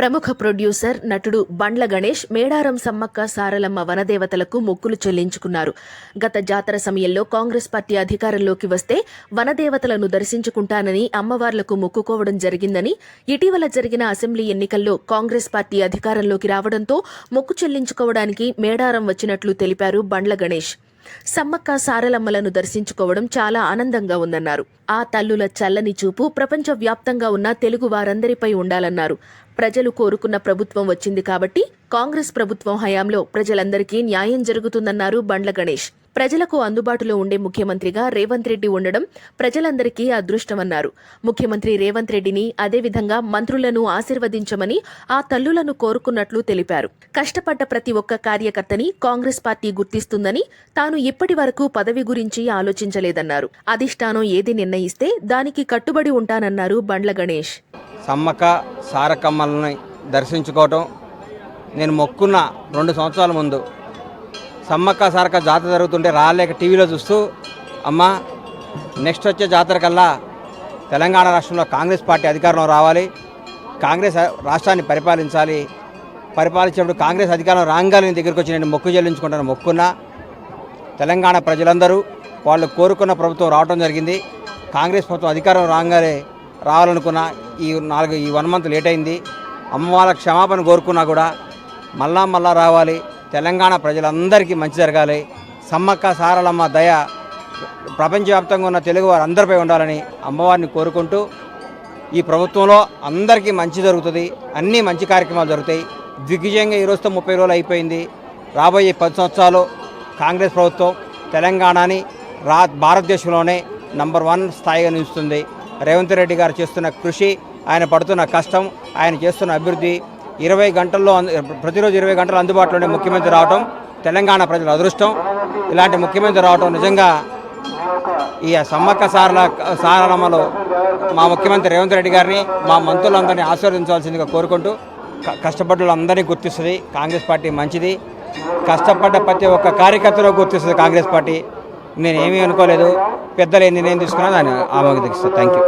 ప్రముఖ ప్రొడ్యూసర్ నటుడు బండ్ల గణేష్ మేడారం సమ్మక్క సారలమ్మ వనదేవతలకు మొక్కులు చెల్లించుకున్నారు. గత జాతర సమయంలో కాంగ్రెస్ పార్టీ అధికారంలోకి వస్తే వనదేవతలను దర్శించుకుంటానని అమ్మవార్లకు మొక్కుకోవడం జరిగిందని ఇటీవల జరిగిన అసెంబ్లీ ఎన్నికల్లో కాంగ్రెస్ పార్టీ అధికారంలోకి రావడంతో మొక్కు చెల్లించుకోవడానికి మేడారం వచ్చినట్లు తెలిపారు బండ్ల గణేష్. సమ్మక్క సారలమ్మలను దర్శించుకోవడం చాలా ఆనందంగా ఉందన్నారు. ఆ తల్లుల చల్లని చూపు ప్రపంచ వ్యాప్తంగా ఉన్న తెలుగు వారందరిపై ఉండాలన్నారు. ప్రజలు కోరుకున్న ప్రభుత్వం వచ్చింది కాబట్టి కాంగ్రెస్ ప్రభుత్వం హయాంలో ప్రజలందరికీ న్యాయం జరుగుతుందన్నారు బండ్ల గణేష్. ప్రజలకు అందుబాటులో ఉండే ముఖ్యమంత్రిగా రేవంత్ రెడ్డి ఉండడం ప్రజలందరికీ అదృష్టమన్నారు. ముఖ్యమంత్రి రేవంత్ రెడ్డిని అదేవిధంగా మంత్రులను ఆశీర్వదించమని ఆ తల్లులను కోరుకున్నట్లు తెలిపారు. కష్టపడ్డ ప్రతి ఒక్క కార్యకర్తని కాంగ్రెస్ పార్టీ గుర్తిస్తుందని తాను ఇప్పటి వరకు పదవి గురించి ఆలోచించలేదన్నారు. అధిష్టానం ఏది నిర్ణయిస్తే దానికి కట్టుబడి ఉంటానన్నారు బండ్ల గణేష్. సమ్మక సారకమ్మల్ని దర్శించుకోవటం నేను మొక్కున్న రెండు సంవత్సరాల ముందు సమ్మక్క సారక్క జాతర జరుగుతుంటే రాలేక టీవీలో చూస్తూ అమ్మ నెక్స్ట్ వచ్చే జాతర కల్లా తెలంగాణ రాష్ట్రంలో కాంగ్రెస్ పార్టీ అధికారంలో రావాలి. కాంగ్రెస్ రాష్ట్రాన్ని పరిపాలించాలి. పరిపాలించినప్పుడు కాంగ్రెస్ అధికారం రాగానే నీ దగ్గరికి వచ్చి నేను మొక్కు చెల్లించుకుంటాను మొక్కున్నా. తెలంగాణ ప్రజలందరూ వాళ్ళు కోరుకున్న ప్రభుత్వం రావడం జరిగింది. కాంగ్రెస్ ప్రభుత్వం అధికారం రాగానే రావాలనుకున్న ఈ నాలుగు ఈ వన్ మంత్ లేట్ అయింది. అమ్మ వాళ్ళ క్షమాపణ కోరుకున్నా కూడా మళ్ళా మళ్ళా రావాలి. తెలంగాణ ప్రజలందరికీ మంచి జరగాలి. సమ్మక్క సారలమ్మ దయ ప్రపంచవ్యాప్తంగా ఉన్న తెలుగు వారు అందరిపై ఉండాలని అమ్మవారిని కోరుకుంటూ ఈ ప్రభుత్వంలో అందరికీ మంచి జరుగుతుంది. అన్ని మంచి కార్యక్రమాలు జరుగుతాయి. దిగ్విజయంగా ఈ రోజుతో ముప్పై రోజులు అయిపోయింది. రాబోయే పది సంవత్సరాలు కాంగ్రెస్ ప్రభుత్వం తెలంగాణని రా భారతదేశంలోనే నంబర్ వన్ స్థాయిగా నిలుస్తుంది. రేవంత్ రెడ్డి గారు చేస్తున్న కృషి ఆయన పడుతున్న కష్టం ఆయన చేస్తున్న అభివృద్ధి ఇరవై గంటల్లో ప్రతిరోజు ఇరవై గంటలు అందుబాటులోనే ముఖ్యమంత్రి రావటం తెలంగాణ ప్రజల అదృష్టం. ఇలాంటి ముఖ్యమంత్రి రావటం నిజంగా ఈ సమ్మక్క సారల సారలమ్మలో మా ముఖ్యమంత్రి రేవంత్ రెడ్డి గారిని మా మంత్రులందరినీ ఆశీర్వదించాల్సిందిగా కోరుకుంటూ కష్టపడ్డలందరినీ గుర్తిస్తుంది. కాంగ్రెస్ పార్టీ మంచిది. కష్టపడ్డ ప్రతి ఒక్క కార్యకర్తలో గుర్తిస్తుంది కాంగ్రెస్ పార్టీ. నేను ఏమీ అనుకోలేదు. పెద్దలు ఏ నేను తీసుకున్నా దాన్ని ఆమోదిస్తాను థ్యాంక్ యూ